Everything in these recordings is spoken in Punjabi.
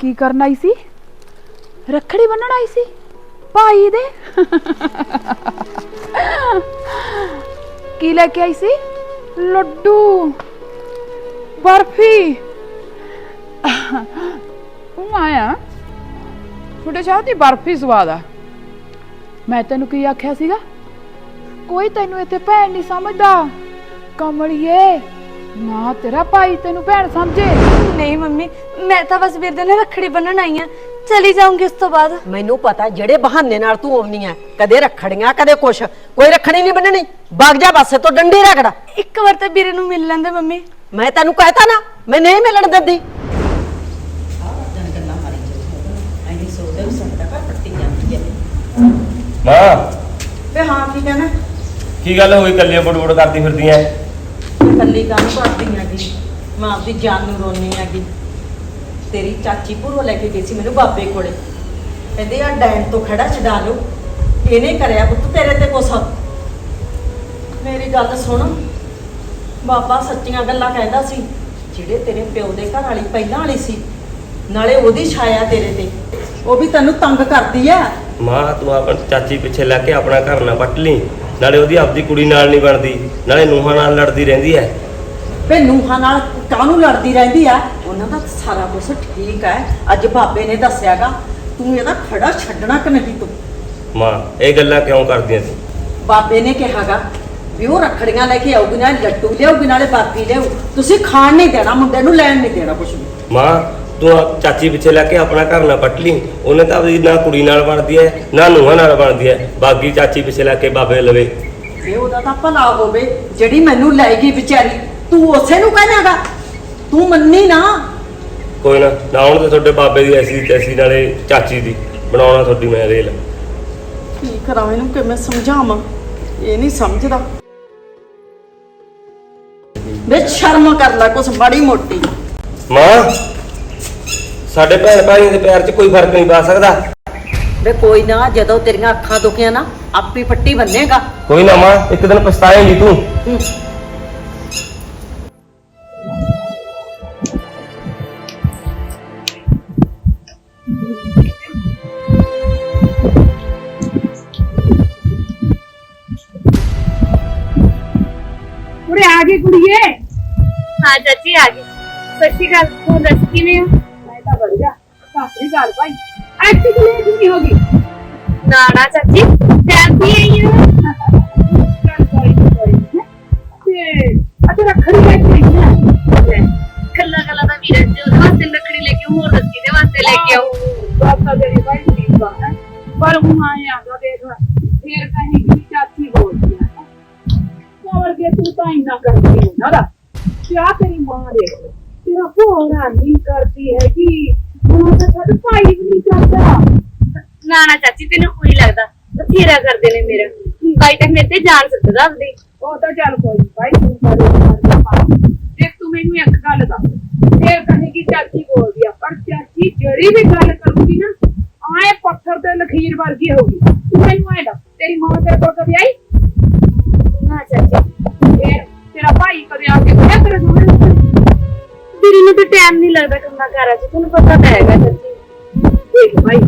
ਕੀ ਕਰਨ ਆਈ ਸੀ? ਰੱਖੜੀ ਬੰਨਣ ਆਈ ਸੀ? ਭਾਈ ਦੇ? ਕੀ ਲੈ ਕੇ ਆਈ ਸੀ? ਲੱਡੂ। ਬਰਫੀ। ਉਹ ਆਇਆ? ਤੁਹਾਡੇ ਚਾਹ ਦੀ ਬਰਫੀ ਸਵਾਦ ਆ। ਮੈਂ ਤੈਨੂੰ ਕੀ ਆਖਿਆ ਸੀਗਾ? ਕੋਈ ਤੈਨੂੰ ਇੱਥੇ ਭੈਣ ਨਹੀਂ ਸਮਝਦਾ। ਕਮਲੀਏ। ਨਾ ਤੇਰਾ ਭਾਈ ਤੈਨੂੰ ਭੈਣ ਸਮਝੇ। ਨਹੀਂ ਮੰਮੀ ਮੈਂ ਤਾਂ ਬਸ ਵੀਰ ਦੇ ਨਾਲ ਰੱਖੜੀ ਬੰਨਣ ਆਈ ਆ ਚਲੀ ਜਾਊਂਗੀ ਉਸ ਤੋਂ ਬਾਅਦ। ਮੈਨੂੰ ਪਤਾ ਜਿਹੜੇ ਬਹਾਨੇ ਨਾਲ ਤੂੰ ਆਉਣੀ ਆ ਕਦੇ ਰੱਖੜੀਆਂ ਕਦੇ ਕੁਛ। ਕੋਈ ਰੱਖੜੀ ਨਹੀਂ ਬੰਨਣੀ। ਵਗ ਜਾ ਪਾਸੇ ਤੋਂ ਡੰਡੀ ਰਗੜਾ ਇੱਕ ਵਾਰ ਤਾਂ ਵੀਰੇ ਨੂੰ ਮਿਲ ਲੈਂਦੇ ਮੰਮੀ। ਮੈਂ ਤੈਨੂੰ ਕਹਿਤਾ ਨਾ ਮੈਂ ਨਹੀਂ ਮਿਲਣ ਦਿੰਦੀ। ਮਾਂ। ਵੇ ਹਾਂ ਕੀ ਕਹਿਣਾ? ਕੀ ਗੱਲ ਹੋਈ ਕੱਲੀਆਂ ਬੁੜਬੁੜ ਕਰਦੀ ਫਿਰਦੀਆਂ ਕੱਲੀ ਕੰਮ ਕਰਦੀ ਆਗੀ ਮੈਂ ਆਪਦੀ ਜਾਨ ਨੂੰ ਰੋਣੀ ਆਗੀ ਤੇਰੀ ਚਾਚੀ ਭੂਰੋ ਲੈ ਕੇ ਗਈ ਸੀ ਮੈਨੂੰ ਬਾਬੇ ਕੋਲੇ। ਕਹਿੰਦੇ ਆ ਡੈਣ ਤੋਂ ਖੜਾ ਛਡਾ ਲਓ ਇਹਨੇ ਕਰਿਆ ਪੁੱਤ ਤੇਰੇ ਤੇ ਕੁਛ। ਮੇਰੀ ਗੱਲ ਸੁਣ। ਬਾਬਾ ਸੱਚੀਆਂ ਗੱਲਾਂ ਕਹਿੰਦਾ ਸੀ, ਜਿਹੜੇ ਤੇਰੇ ਪਿਓ ਦੇ ਘਰ ਵਾਲੀ ਪਹਿਲਾਂ ਵਾਲੀ ਸੀ, ਨਾਲੇ ਉਹਦੀ ਛਾਇਆ ਤੇਰੇ ਤੇ। ਉਹ ਵੀ ਤੈਨੂੰ ਤੰਗ ਕਰਦੀ ਆ। ਮਾਂ ਤੂੰ ਆਪਣੀ ਚਾਚੀ ਪਿੱਛੇ ਲੈ ਕੇ ਆਪਣਾ ਘਰ ਨਾ ਪੱਟ ਲਈ। ਨਾਲੇ ਉਹਦੀ ਆਪਦੀ ਕੁੜੀ ਨਾਲ ਨਹੀਂ ਬਣਦੀ ਨਾਲੇ ਨੂੰਹਾਂ ਨਾਲ ਲੜਦੀ ਰਹਿੰਦੀ ਐ ਵੇ ਨੂੰਹਾਂ ਨਾਲ ਕਾਹਨੂੰ ਲੜਦੀ ਰਹਿੰਦੀ ਆ? ਉਹਨਾਂ ਦਾ ਸਾਰਾ ਕੁਝ ਠੀਕ ਹੈ। ਅੱਜ ਬਾਬੇ ਨੇ ਦੱਸਿਆਗਾ ਤੂੰ ਇਹਦਾ ਖੜਾ ਛੱਡਣਾ ਕਿ ਨਹੀਂ ਤੂੰ? ਮਾਂ ਇਹ ਗੱਲਾਂ ਕਿਉਂ ਕਰਦੀਆਂ ਸੀ? ਬਾਬੇ ਨੇ ਕਿਹਾਗਾ ਵੀ ਉਹ ਰੱਖੜੀਆਂ ਲੈ ਕੇ ਆਊਗੀ ਨਾਲ ਲੱਡੂ ਲਿਆਊਗੀ ਨਾਲੇ ਬਾਕੀ ਲਿਆਊ। ਤੁਸੀਂ ਖਾਣ ਨਹੀਂ ਦੇਣਾ ਮੁੰਡੇ ਨੂੰ ਲੈਣ ਨਹੀਂ ਦੇਣਾ ਕੁਝ ਵੀ। ਮਾਂ ਤੂੰ ਚਾਚੀ ਪਿੱਛੇ ਲੱਗ ਕੇ ਆਪਣਾ ਘਰ ਨਾ ਪੱਟ ਲਈ। ਉਹਨੇ ਤਾਂ ਆਪਦੀ ਨਾ ਕੁੜੀ ਨਾਲ ਬਣਦੀ ਐ ਨਾ ਨੂੰਹਾਂ ਨਾਲ ਬਣਦੀ ਐ। ਬਾਗੀ ਚਾਚੀ ਪਿੱਛੇ ਲੱਗ ਕੇ ਬਾਬੇ ਲਵੇ। ਇਹ ਉਹਦਾ ਤਾਂ ਭਲਾ ਹੋਵੇ ਜਿਹੜੀ ਮੈਨੂੰ ਲੈ ਗਈ ਵਿਚਾਰੀ ਤੂੰ ਉਸੇ ਨੂੰ ਕਹਿਣਾਗਾ। ਤੂੰ ਮੰਨੀ ਨਾ। ਕੋਈ ਨਾ ਨਾ ਹੁਣ ਤੇ ਤੁਹਾਡੇ ਬਾਬੇ ਦੀ ਐਸੀ ਤੈਸੀ ਨਾਲੇ ਚਾਚੀ ਦੀ। ਬਣਾਉਣਾ ਤੁਹਾਡੀ ਮੈਂ ਰੇਲ ਕੀ ਕਰਾਂ ਇਹਨੂੰ ਕਿਵੇਂ ਸਮਝਾਵਾਂ? ਇਹ ਨਹੀਂ ਸਮਝਦਾ। ਵੇ ਸ਼ਰਮ ਕਰ ਲੈ ਕੁਛ ਬੜੀ ਮੋਟੀ। ਮਾਂ ਸਾਡੇ ਭੈਣ ਭਾਈਆਂ ਦੇ ਪਿਆਰ 'ਚ ਕੋਈ ਫ਼ਰਕ ਨਹੀਂ ਪਾ ਸਕਦਾ। ਵੇ ਕੋਈ ਨਾ ਜਦੋਂ ਤੇਰੀਆਂ ਅੱਖਾਂ ਦੁਖੀਆਂ ਨਾ ਆਪੀ ਪੱਟੀ ਬੰਨੇਗਾ। ਕੋਈ ਨਾ ਮਾਂ ਇੱਕ ਦਿਨ ਪਛਤਾਏਂਗੀ ਤੂੰ। ਉਰੇ ਆ ਗਈ ਕੁੜੀਏ। ਹਾਂ ਚਾਚੀ ਆ ਗਈ। ਸਤਿ ਸ਼੍ਰੀ ਅਕਾਲ। ਹੋਰ ਦੱਸ ਕਿਵੇਂ ਹੋ? ਮੈਂ ਤਾਂ ਵਧੀਆ। ਸਾਸਰੀ ਭਾਈ। ਕਲੇ ਨਾ ਨਾ ਚਾਚੀ ਆਈ ਹਾਂ ਚੱਲ ਕੋਈ ਨੀ, ਕੋਈ ਨੀ, ਹੈਂ। ਤੇ ਅਤੇ ਰੱਖੜੀ ਲੈ ਕੇ ਆਈ ਹੈ ਕੱਲਾ ਕੱਲਾ ਦਾ ਵੀਰ ਜੀ ਉਹਦੇ ਵਾਸਤੇ ਲੱਕੜੀ ਲੈ ਕੇ ਹੋਰ ਦੱਸੀ ਦੇ ਵਾਸਤੇ ਲੈ ਕੇ ਆਉ ਬਾਬਾ ਤੇਰੀ ਭਾਈ ਠੀਕ ਆ ਹੈਂ। ਪਰ ਹੁਣ ਦੇਖ ਫੇਰ ਕਹੀਂ ਕਿ ਚਾਚੀ ਬੋਲਦੀ ਹੈ ਹੋਰ ਕੇ ਤੂੰ ਤਾਂ ਇੰਨਾ ਕਰਦੀ ਹੈ ਨਾ ਦਾ ਕਿਆ ਤੇਰੀ ਮਾਂ ਦੇਖ ਤੇਰਾ ਭੋਰਾ ਨਹੀਂ ਕਰਦੀ ਹੈ ਕਿ ਹੁਣ ਤਾਂ ਸਾਡਾ ਭਾਈ ਵੀ ਨਹੀਂ ਕਰਦਾ ਨਾ ਚਾਚੀ ਤੈਨੂੰ ਕੋਈ ਲੱਗਦਾ। ਬਥੇਰਾ ਕਰਦੇ ਨੇ ਮੇਰਾ। ਬਾਈ ਤੱਕ ਮੇਰੇ ਤੇ ਜਾਨ ਸਕਦਾ ਆਪਦੀ। ਉਹ ਤਾਂ ਚੱਲ ਕੋਈ ਨੀ ਭਾਈ ਤੂੰ ਕਰੇ ਪਾ। ਦੇਖ ਤੂੰ ਮੈਨੂੰ ਇੱਕ ਗੱਲ ਦੱਸ। ਫੇਰ ਕਹੇਗੀ ਚਾਚੀ ਬੋਲਦੀ ਆ ਪਰ ਚਾਚੀ ਜਿਹੜੀ ਵੀ ਗੱਲ ਕਰੂਗੀ ਨਾ ਆਏ ਪੱਥਰ ਤੇ ਲਖੀਰ ਵਰਗੀ ਹੋਊਗੀ। ਤੂੰ ਮੈਨੂੰ ਐ ਦੱਸ ਤੇਰੀ ਮਾਂ ਤੇਰੇ ਕੋਲ ਕਦੇ ਆਈ? ਨਾ ਚਾਚੀ। ਫੇਰ ਤੇਰਾ ਭਾਈ ਕਦੇ ਆ ਕੇ ਬੋਲਿਆ ਤੇਰੇ ਸਾਹਮਣੇ ਵੀਰੇ ਨੂੰ ਤਾਂ ਟਾਈਮ ਨਹੀਂ ਲੱਗਦਾ ਕੰਮਾਂ ਕਾਰਾਂ 'ਚ। ਤੁਹਾਨੂੰ ਪਤਾ ਤਾਂ ਹੈਗਾ ਚਾਚੀ। ਦੇਖ ਭਾਈ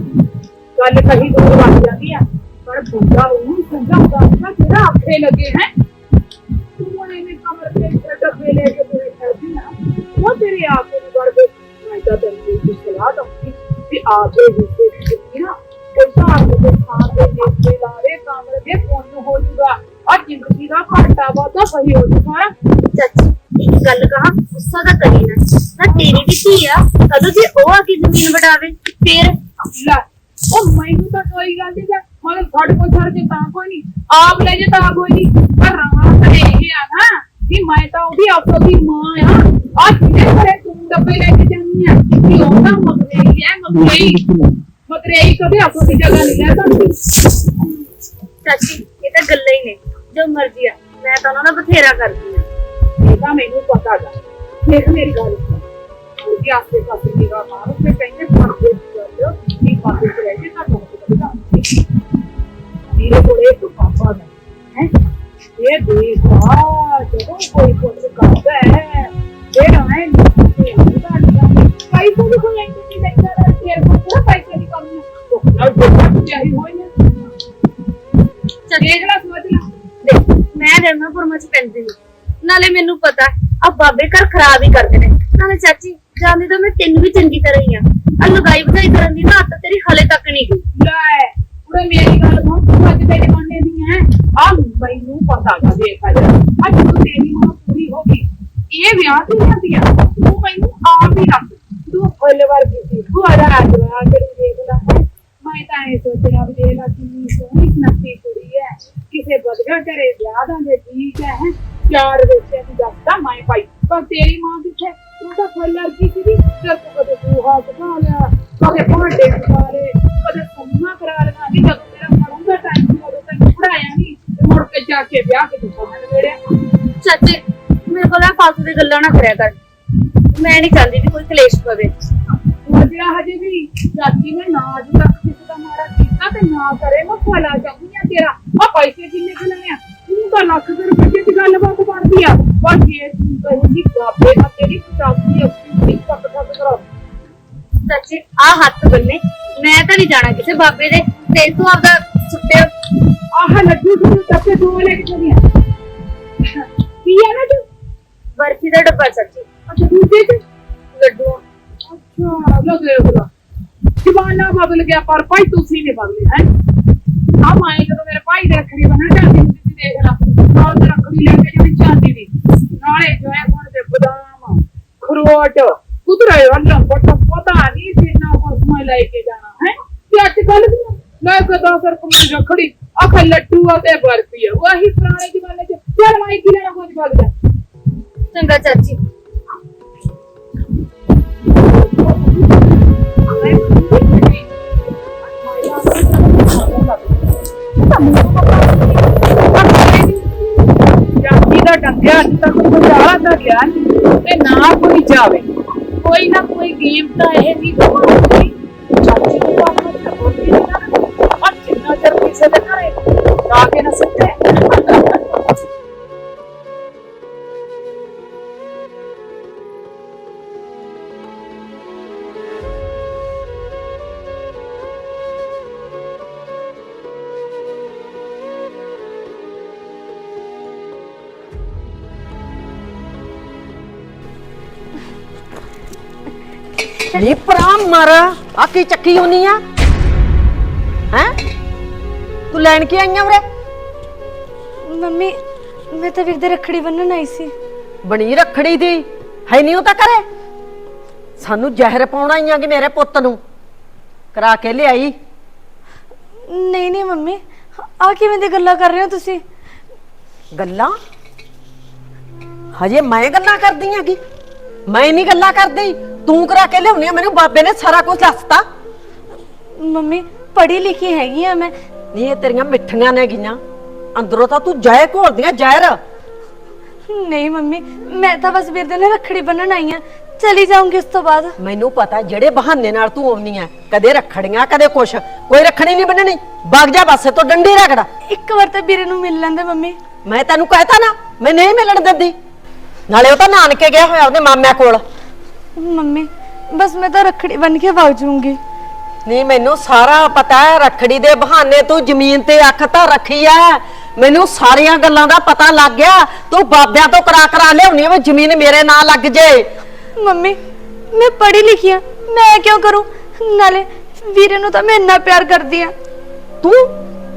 ਗੱਲ ਕਹੀ ਦੂਰ ਵੱਜ ਜਾਂਦੀ ਆ ਪਰ ਬੁੱਢਾ ਉਹਨੂੰ ਸਮਝਾਉਂਦਾ ਹੁੰਦਾ ਜਿਹੜਾ ਆਖੇ ਲੱਗੇ ਹੈ ਤੂੰ ਇਹਨੇ ਕਮਰ ਤੇ ਡੱਬੇ ਲੈ ਕੇ ਤੁਰੇ ਫਿਰਦੀ ਆ ਉਹ ਤੇਰੇ ਆਪੇ ਨੂੰ ਵੜ ਕੇ ਮੈਂ ਤਾਂ ਤੈਨੂੰ ਇੱਕ ਸਲਾਹ ਦਊਂਗੀ ਕਿ ਆਪੇ ਹਿੱਸੇ ਦੀ ਨਾ ਕੋਈ ਸਾਰ ਦੇ ਥਾਂ ਤੇ ਦੇਖੇ ਲਾਰੇ ਕਮਰ ਦੇ ਪੁੰਨ ਹੋ ਜੂਗਾ ਆ ਜ਼ਿੰਦਗੀ ਦਾ ਘਾਟਾ ਵਾਧਾ ਸਹੀ ਹੋ ਜੂਗਾ ਚਾਚੀ ਇੱਕ ਗੱਲ ਕਹਾ ਗੁੱਸਾ ਤਾਂ ਕਰੀ ਨਾ ਨਾ ਤੇਰੀ ਵੀ ਧੀ ਆ ਕਦੋਂ ਜੇ ਉਹ ਆ ਕੇ ਜ਼ਮੀਨ ਵਡਾਵੇ ਫੇਰ ਲੈ ਉਹ ਮੈਨੂੰ ਤਾਂ ਕੋਈ ਗੱਲ ਨਹੀਂ ਜਾਂ ਮਗਰ ਫੜ ਕੋ ਛੱਡ ਕੇ ਤਾਂ ਕੋਈ ਨਹੀਂ ਆਪ ਲੈ ਜੇ ਤਾਂ ਕੋਈ ਨਹੀਂ ਪਰ ਰਹਾ ਤਾਂ ਇਹ ਆ ਨਾ ਕਿ ਮੈਂ ਤਾਂ ਉਹਦੀ ਆਪੋ ਦੀ ਮਾਂ ਆ। ਆ ਜਿਹਦੇ ਘਰੇ ਤੂੰ ਡੱਬੇ ਲੈ ਕੇ ਜਾਂਦੀ ਆ? ਕਿ ਉਹ ਤਾਂ ਮਗਰੇਈ ਹੈ ਮਗਰੇਈ। ਮਗਰੇਈ ਕਦੇ ਆਪੋ ਦੀ ਜਗ੍ਹਾ ਨਹੀਂ ਲੈ ਸਕਦੀ। ਚਾਚੀ ਇਹ ਤਾਂ ਗੱਲਾਂ ਹੀ ਨੇ। ਜੋ ਮਰਜ਼ੀ ਆ ਮੈਂ ਤਾਂ ਉਹਨਾਂ ਦਾ ਬਥੇਰਾ ਕਰਦੀ ਆ। ਇਹ ਤਾਂ ਮੈਨੂੰ ਪਤਾ ਗਾ। ਦੇਖ ਮੇਰੀ ਗੱਲ ਸੁਣ। ਉਹਦੀ ਆਸੇ ਪਾਸੇ ਨਿਗਾਹ ਮਾਰ ਤੇ ਕਹਿੰਦੇ ਪਾਸੇ ਚੱਲ ਨਹੀਂ ਚ ਰਹਿ ਜੇ ਤਾਂ ਮੇਰੇ ਕੋਲ ਇੱਕ ਪਾਪਾ ਹੈ ਹੈ ਇਹ ਦੇਖਾ ਜਦੋਂ ਕੋਈ ਕੁਝ ਕਰਦਾ ਹੈ ਫਿਰ ਆਏ ਨਹੀਂ ਹੁੰਦਾ ਪੈਸੇ ਦੀ ਕੋਈ ਨਹੀਂ ਦੇਖਦਾ ਨਾ। ਤੇਰੇ ਪੈਸੇ ਦੀ ਕਮੀ ਉਹ ਦੇਖਾ ਚਾਹੀ ਹੋਈ ਨੇ ਦੇਖ ਲੈ ਸੋਚ ਲੈ ਦੇਖ ਮੈਂ ਰਣਮਾਪੁਰ ਮਚ ਪੈਂਦੀ ਨਾਲੇ ਮੈਨੂੰ ਪਤਾ ਆ ਬਾਬੇ ਘਰ ਖਰਾਬ ਹੀ ਕਰਦੇ ਨੇ। ਨਾਲੇ ਚਾਚੀ ਜਾਂਦੀ ਤਾਂ ਮੈਂ ਤੈਨੂੰ ਵੀ ਚੰਗੀ ਤਰ੍ਹਾਂ ਹੀ ਆ। ਆ ਲਗਾਈ ਵਧਾਈ ਕਰਨ ਦੀ ਨਾ ਆਦਤ ਤੇਰੀ ਹਲੇ ਤੱਕ ਨਹੀਂ ਗਈ। ਲੈ ਉਹਨੇ ਮੇਰੀ ਗੱਲ ਸੁਣ, ਤੂੰ ਅੱਜ ਤੇਰੇ ਮੰਨੇ ਦੀ ਹੈ ਆ ਮੈਨੂੰ ਪਤਾ ਗਾ ਦੇਖ ਅੱਜ ਅੱਜ ਤੂੰ ਤੇਰੀ ਮਾਂ ਪੂਰੀ ਹੋ ਗਈ। ਇਹ ਵਿਆਹ ਦੀ ਜਾਂਦੀ ਆ। ਤੂੰ ਮੈਨੂੰ ਆਪ ਹੀ ਰੱਖ। ਤੂੰ ਫੁੱਲ ਵਰਗੀ ਸੀ। ਤੂੰ ਆ ਜਾ, ਅੱਜ ਆ ਕੇ ਮੈਂ। ਤਾਂ ਇਹ ਸੋਚਿਆ ਵੀ ਇਹ ਲਾ ਕਿੰਨੀ ਸੋਹਣੀ ਨੱਤੀ ਕੁੜੀ ਹੈ ਕਿਸੇ ਬਦਗਾ ਘਰੇ ਵਿਆਹ ਦਾ ਜੇ ਠੀਕ ਹੈ ਚਾਰ ਵੇਚੇ ਦੀ ਦੱਸਦਾ ਮੈਂ ਪਾਈ। ਪਰ ਤੇਰੀ ਮਾਂ ਕਦੇ ਭਾਂਡੇ ਕਦੇ ਸੁਣਨਾ ਕਰਾ ਲਿਆ ਨਹੀਂ ਜਦ ਤੇਰਾ ਮਰਨ ਟਾਈਮ ਸੀ ਉਦੋਂ ਤੈਨੂੰ ਪੜਾਇਆ ਨਹੀਂ ਤੇ ਮੁੜ ਕੇ ਜਾ ਕੇ ਵਿਆਹ ਕੇ ਤੂੰ ਸਾਹਮਣੇ ਵੇੜਿਆ ਚਾਚੇ ਮੇਰੇ ਕੋਲ ਆ ਫਾਲਤੂ ਦੀ ਗੱਲਾਂ ਨਾ ਕਰਿਆ ਕਰ। ਮੈਂ ਨਹੀਂ ਚਾਹੁੰਦੀ ਵੀ ਕੋਈ ਕਲੇਸ਼ ਪਵੇ। ਜਿਹੜਾ ਹਜੇ ਵੀ, ਚਾਚੀ ਨੇ ਨਾ ਅੱਜ ਤੱਕ ਕਿਸੇ ਦਾ ਮਾੜਾ ਕੀਤਾ ਤੇ ਨਾ ਕਰੇ, ਮੈਂ ਭਲਾ ਬਾਬੇ ਦੇ ਤੇ ਤੂੰ ਆਪਦਾ ਸੁੱਤੇ ਆਹ ਲੱਡੂ ਤੂੰ ਟੱਪੇ ਦੋ ਲੈ ਕੇ ਚਲੀ ਆ ਕੀ ਆ ਨਾ ਤੂੰ? ਬਰਫੀ ਦਾ ਡੱਬਾ ਚਾਚੀ ਅੱਛਾ ਦੂਜੇ ਚ? ਲੱਡੂ। ਅੱਛਾ ਲੋ ਦੇਖ ਲਾ ਜਵਾਨਾ ਬਦਲ ਗਿਆ ਪਰ ਭਾਈ ਤੁਸੀਂ ਨਹੀਂ ਬਦਲੇ ਹੈ? ਆ ਮੈਂ ਜਦੋਂ ਮੇਰੇ ਭਾਈ ਦੇ ਰੱਖੜੀ ਬੰਨਣ ਜਾਂਦੀ ਹੁੰਦੀ ਸੀ ਦੇਖ ਲਾ। ਨਾਲ ਤੇ ਰੱਖੜੀ ਲੈ ਕੇ ਜਿਹੜੀ ਚਾਂਦੀ ਦੀ ਨਾਲੇ ਦੇ ਬਦਾਮ ਖਰੋਟ ਕੁਦਰੇ ਅੱਲਾ ਪਤਾ ਪਤਾ ਨਹੀਂ ਕਿੰਨਾ ਕੁਝ ਮੈਂ ਲੈ ਕੇ ਜਾਣਾ। ਅੱਜ ਕੱਲ ਵੀ ਲੈ ਕੇ 10 ਰੁਪਏ ਦੀ ਰੱਖੜੀ ਆਖ ਲੱਡੂ ਆ ਤੇ ਬਰਫੀ ਆ ਉਹੀ ਪੁਰਾਣੇ ਜ਼ਮਾਨੇ ਚ ਚੱਲ ਮੈਂ ਕੀ ਲੈਣਾ ਕੁਝ ਬਗ ਜਾ ਚੰਗਾ ਚਾਚੀ ਜਾਤੀ ਦਾ ਡੰਗਿਆ ਅੱਜ ਤੱਕ ਗੁਜ਼ਾਰਾ ਤਾਂ ਗਿਆ ਨੀ ਤੇ ਨਾ ਕੋਈ ਜਾਵੇ ਕੋਈ ਨਾ ਕੋਈ ਗੇਮ ਤਾਂ ਇਹ ਵੀ ਕਮਾਉਂਦੀ ਆ ਚੱਕੀ ਹੋਣੀ ਆ? ਹੈ? ਤੂੰ ਲੈਣ ਕੀ ਆਈਆਂ ਉਰੇ? ਮੰਮੀ ਮੈਂ ਤਾਂ ਵੀਰ ਦੇ ਰੱਖੜੀ ਬੰਨਣ ਆਈ ਸੀ। ਬਣੀ ਰੱਖੜੀ ਦੀ? ਹੈ ਨਹੀਂ ਉਹ ਤਾਂ ਕਰੇ ਸਾਨੂੰ ਜ਼ਹਿਰ ਪਾਉਣਾ ਆਈਆਂ ਕਿ ਮੇਰੇ ਪੁੱਤ ਨੂੰ? ਕਰਾ ਕੇ ਲਿਆਈ? ਨਹੀਂ ਨਹੀਂ ਮੰਮੀ ਆ ਕਿਵੇਂ ਦੀ ਗੱਲਾਂ ਕਰ ਰਹੇ ਹੋ ਤੁਸੀਂ? ਗੱਲਾਂ? ਹਜੇ ਮੈਂ ਗੱਲਾਂ ਕਰਦੀ ਆਂ ਕੀ ਮੈਂ ਨਹੀਂ ਗੱਲਾਂ ਕਰਦੀ। ਤੂੰ ਕਰਾ ਕੇ ਲਿਆਉਣੀ ਆ ਮੈਨੂੰ ਬਾਬੇ ਨੇ ਸਾਰਾ ਕੁਝ ਦੱਸਤਾ। ਮੰਮੀ ਪੜ੍ਹੀ ਲਿਖੀ ਹੈਗੀ ਆ ਮੈਂ। ਨਹੀਂ ਇਹ ਤੇਰੀਆਂ ਮਿੱਠੀਆਂ ਨੇ ਗੀਆਂ। ਅੰਦਰੋਂ ਤਾਂ ਤੂੰ ਜ਼ਹਿਰ ਘੋਲਦੀਆਂ ਜ਼ਹਿਰ। ਨਹੀਂ ਮੰਮੀ ਮੈਂ ਤਾਂ ਬਸ ਵੀਰ ਦੇ ਨਾਲ ਰੱਖੜੀ ਬੰਨਣ ਆਈ ਆ। ਚਲੀ ਜਾਊਂਗੀ ਉਸ ਤੋਂ ਬਾਅਦ। ਮੈਨੂੰ ਪਤਾ ਜਿਹੜੇ ਬਹਾਨੇ ਨਾਲ ਤੂੰ ਆਉਣੀ ਆ। ਕਦੇ ਰੱਖੜੀਆਂ ਕਦੇ ਕੁਛ। ਕੋਈ ਰੱਖੜੀ ਨਹੀਂ ਬੰਨਣੀ। ਵਗ ਜਾ ਪਾਸੇ ਤੋਂ ਡੰਡੀ ਰਗੜਾ ਇੱਕ ਵਾਰ ਤਾਂ ਵੀਰੇ ਨੂੰ ਮਿਲ ਲੈਂਦੇ ਮੰਮੀ। ਮੈਂ ਤੈਨੂੰ ਕਹਿਤਾ ਨਾ ਮੈਂ ਨਹੀਂ ਮਿਲਣ ਦਿੰਦੀ। ਨਾਲੇ ਉਹ ਤਾਂ ਨਾਨਕੇ ਗਿਆ ਹੋਇਆ ਉਹਦੇ ਮਾਮਿਆਂ ਕੋਲ। ਮੰਮੀ ਬਸ ਮੈਂ ਤਾਂ ਰੱਖੜੀ ਬੰਨ ਕੇ ਵਗ ਜਾਊਂਗੀ। ਨਹੀਂ ਮੈਨੂੰ ਸਾਰਾ ਪਤਾ ਹੈ ਰੱਖੜੀ ਦੇ ਬਹਾਨੇ ਤੂੰ ਜ਼ਮੀਨ ਤੇ ਅੱਖ ਤਾਂ ਰੱਖੀ ਐ। ਮੈਨੂੰ ਸਾਰੀਆਂ ਗੱਲਾਂ ਦਾ ਪਤਾ ਲੱਗ ਗਿਆ। ਤੂੰ ਬਾਬਿਆਂ ਤੋਂ ਕਰਾ ਕਰਾ ਲਿਆਉਣੀ ਐ ਵੀ ਜ਼ਮੀਨ ਮੇਰੇ ਨਾਂ ਲੱਗ ਜੇ। ਮੰਮੀ ਮੈਂ ਪੜ੍ਹੀ ਲਿਖੀ ਆ। ਮੈਂ ਕਿਉਂ ਕਰੂੰ? ਨਾਲੇ ਵੀਰੇ ਨੂੰ ਤਾਂ ਮੈਂ ਇੰਨਾ ਪਿਆਰ ਕਰਦੀ ਆ। ਤੂੰ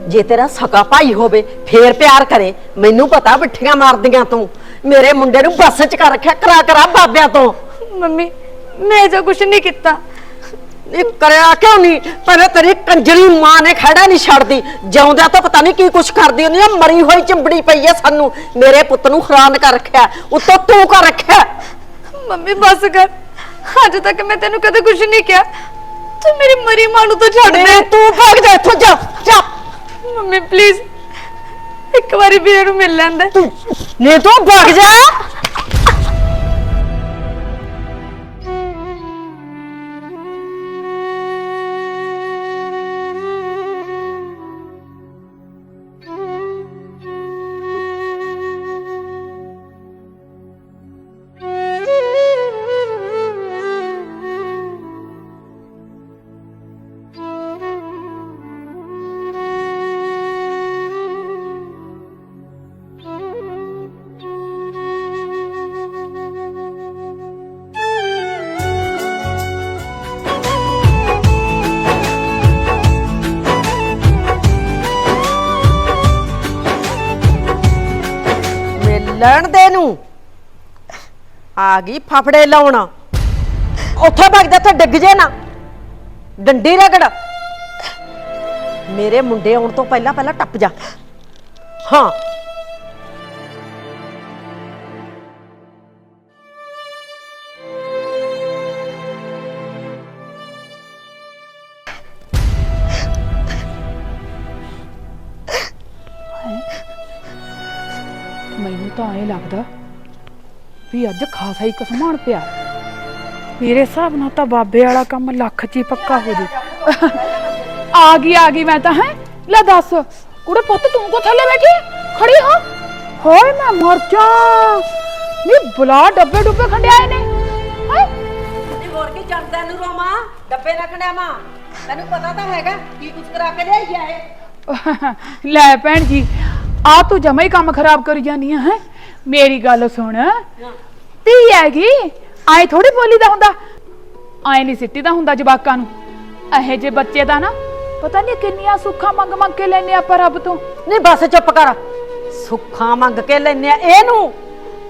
ਜੇ ਤੇਰਾ ਸਕਾ ਭਾਈ ਹੋਵੇ ਫੇਰ ਪਿਆਰ ਕਰੇ। ਮੈਨੂੰ ਪਤਾ ਬਿੱਠੀਆਂ ਮਾਰਦੀਆਂ ਤੂੰ। ਮੇਰੇ ਮੁੰਡੇ ਨੂੰ ਬੱਸ ਚ ਕਰ ਰੱਖਿਆ ਕਰਾ ਕਰਾ ਬਾਬਿਆਂ ਤੋਂ। ਮੰਮੀ ਮੈਂ ਜੋ ਕੁਝ ਨਹੀਂ ਕੀਤਾ ਇਹ ਕਰਿਆ ਕਿਉਂ ਨਹੀਂ ਪਰ ਤੇਰੀ ਕੰਜਰੀ ਮਾਂ ਨੇ ਖੜਾ ਨਹੀਂ ਛੱਡਦੀ। ਜਿਉਂਦਿਆਂ ਤੋਂ ਪਤਾ ਨਹੀਂ ਕੀ ਕੁਛ ਕਰਦੀ ਹੁੰਦੀ ਆ। ਮਰੀ ਹੋਈ ਚੰਬੜੀ ਪਈ ਐ ਸਾਨੂੰ। ਮੇਰੇ ਪੁੱਤ ਨੂੰ ਖਰਾਨ ਕਰ ਰੱਖਿਆ। ਉੱਤੋਂ ਤੂੰ ਕਰ ਰੱਖਿਆ। ਮੰਮੀ ਬਸ ਕਰ। ਅੱਜ ਤੱਕ ਮੈਂ ਤੈਨੂੰ ਕਦੇ ਕੁਝ ਨਹੀਂ ਕਿਹਾ। ਤੂੰ ਮੇਰੀ ਮਰੀ ਮਾਂ ਨੂੰ ਤਾਂ ਛੱਡ ਦੇ। ਨਹੀਂ ਤੂੰ ਭਾਗ ਜਾ ਇੱਥੋਂ ਜਾ ਜਾ। ਮੰਮੀ ਪਲੀਜ਼ ਇੱਕ ਵਾਰੀ ਵੀਰੇ ਨੂੰ ਮਿਲ ਲੈਂਦੇ ਨਹੀਂ ਤੂੰ ਭਾਗ ਜਾ। ਆ ਗਈ, ਫਫੜੇ ਲਾਉਣ। ਉੱਥੇ ਭਗਦਾ ਉੱਥੇ ਡਿੱਗ ਜੇ ਨਾ। ਡੰਡੀ ਰਗੜ। ਮੇਰੇ ਮੁੰਡੇ ਆਉਣ ਤੋਂ ਪਹਿਲਾਂ ਪਹਿਲਾਂ ਟੱਪ ਜਾ। ਹਾਂ। ਮੈਨੂੰ ਤਾਂ ਐ ਲੱਗਦਾ ਵੀ ਅੱਜ ਖਾਸਾ ਹੀ ਕਸਮਾਨ ਪਿਆ। ਮੇਰੇ ਹਿਸਾਬ ਨਾਲ ਤਾਂ ਬਾਬੇ ਵਾਲਾ ਕੰਮ ਲੱਖ ਚ ਹੀ ਪੱਕਾ ਹੋ ਜੂ। ਆ ਗਈ ਆ ਗਈ ਮੈਂ ਤਾਂ ਹੈ? ਲੈ ਦੱਸ ਕੁੜੇ ਪੁੱਤ ਤੂੰ ਕੋ ਥੱਲੇ ਬੈਠੀ? ਖੜੀ ਹੋ। ਹੋਏ ਮੈਂ ਮਰ ਜਾ। ਨੀ ਬੁਲਾ ਡੱਬੇ ਡੁੱਬੇ ਖੰਡਿਆਏ ਨੇ ਹਾਏ ਤੇ ਹੋਰ ਕੀ ਚੜਦਾ ਨੂੰ ਰੋਮਾ ਡੱਬੇ ਰੱਖਣਿਆ ਮਾਂ। ਤੈਨੂੰ ਪਤਾ ਤਾਂ ਹੈਗਾ ਕੀ ਕੁਝ ਕਰਾ ਕੇ ਲਿਆਈ ਆ ਇਹ। ਲੈ ਭੈਣ ਜੀ ਆ ਤੂੰ ਜਮਾ ਹੀ ਕੰਮ ਖਰਾਬ ਕਰੀ ਜਾਨੀ ਆ ਹੈ? ਮੇਰੀ ਗੱਲ ਸੁਣ। ਧੀ ਹੈਗੀ ਆਏ ਥੋੜੀ ਬੋਲੀ ਦਾ ਹੁੰਦਾ। ਆਏ ਨਹੀਂ ਸਿੱਟੀ ਦਾ ਹੁੰਦਾ ਜਵਾਕਾਂ ਨੂੰ। ਇਹੋ ਜੇ ਬੱਚੇ ਦਾ ਨਾ ਪਤਾ ਨਹੀਂ ਕਿੰਨੀਆਂ ਸੁੱਖਾਂ ਮੰਗ ਮੰਗ ਕੇ ਲੈਨੇ ਆਪਾਂ ਰੱਬ ਤੋਂ। ਨਹੀਂ ਬਸ ਚੁੱਪ ਕਰ। ਸੁੱਖਾਂ ਮੰਗ ਕੇ ਲੈਨੇ ਆ ਇਹਨੂੰ।